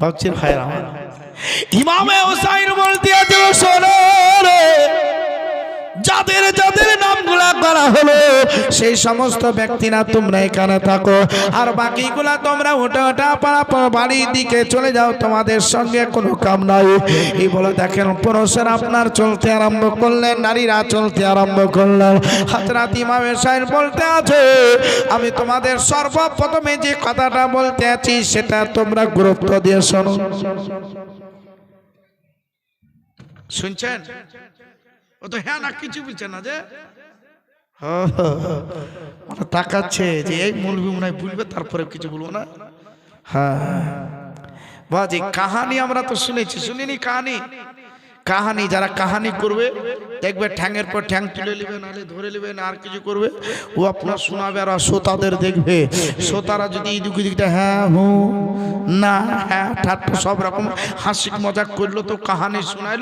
ভাবছেন ভাইয়ের আমার ইমামে হোসাইন বলতে আছে যাদের যাদের নামগুলা করা হলো সেই সমস্ত ব্যক্তিরা তোমরা এখানে থাকো। আর বাকিগুলা তোমরা ওটা পাড়া পাড়া বাড়ির দিকে চলে যাও, তোমাদের সঙ্গে কোনো কাম নাই। এই বলে দেখেন, পুরুষের আপনার চলতে আরম্ভ করলেন, নারীরা চলতে আরম্ভ করলেন। হাতরাত ইমামের সাহেব বলতে আছে, আমি তোমাদের সর্বপ্রথমে যে কথাটা বলতে আছি, সেটা তোমরা গুরুত্ব দিয়ে শোনো। শুনছেন? ও তো হ্যাঁ না, কিছু বলছে না যে। মানে তাকাচ্ছে যে এই মৌলবি মনে হয় বুঝবে, তারপরে কিছু বলব না। হ্যাঁ বাজি কাহানি আমরা তো শুনেছি, শুনিনি কাহানি? কাহানি, যারা কাহানি করবে, দেখবে ঠ্যাংয়ের পর ঠ্যাং তুলে নেবে, নাহলে ধরে নেবে, না আর কিছু করবে। ও আপনার শোনাবে আর শ্রোতাদের দেখবে। শ্রোতারা যদি এদিক দিকটা হ্যাঁ হু, না হ্যাঁ ঠাট্টা সব রকম হাসিক মজাক করল, তো কাহানি শোনাইলো।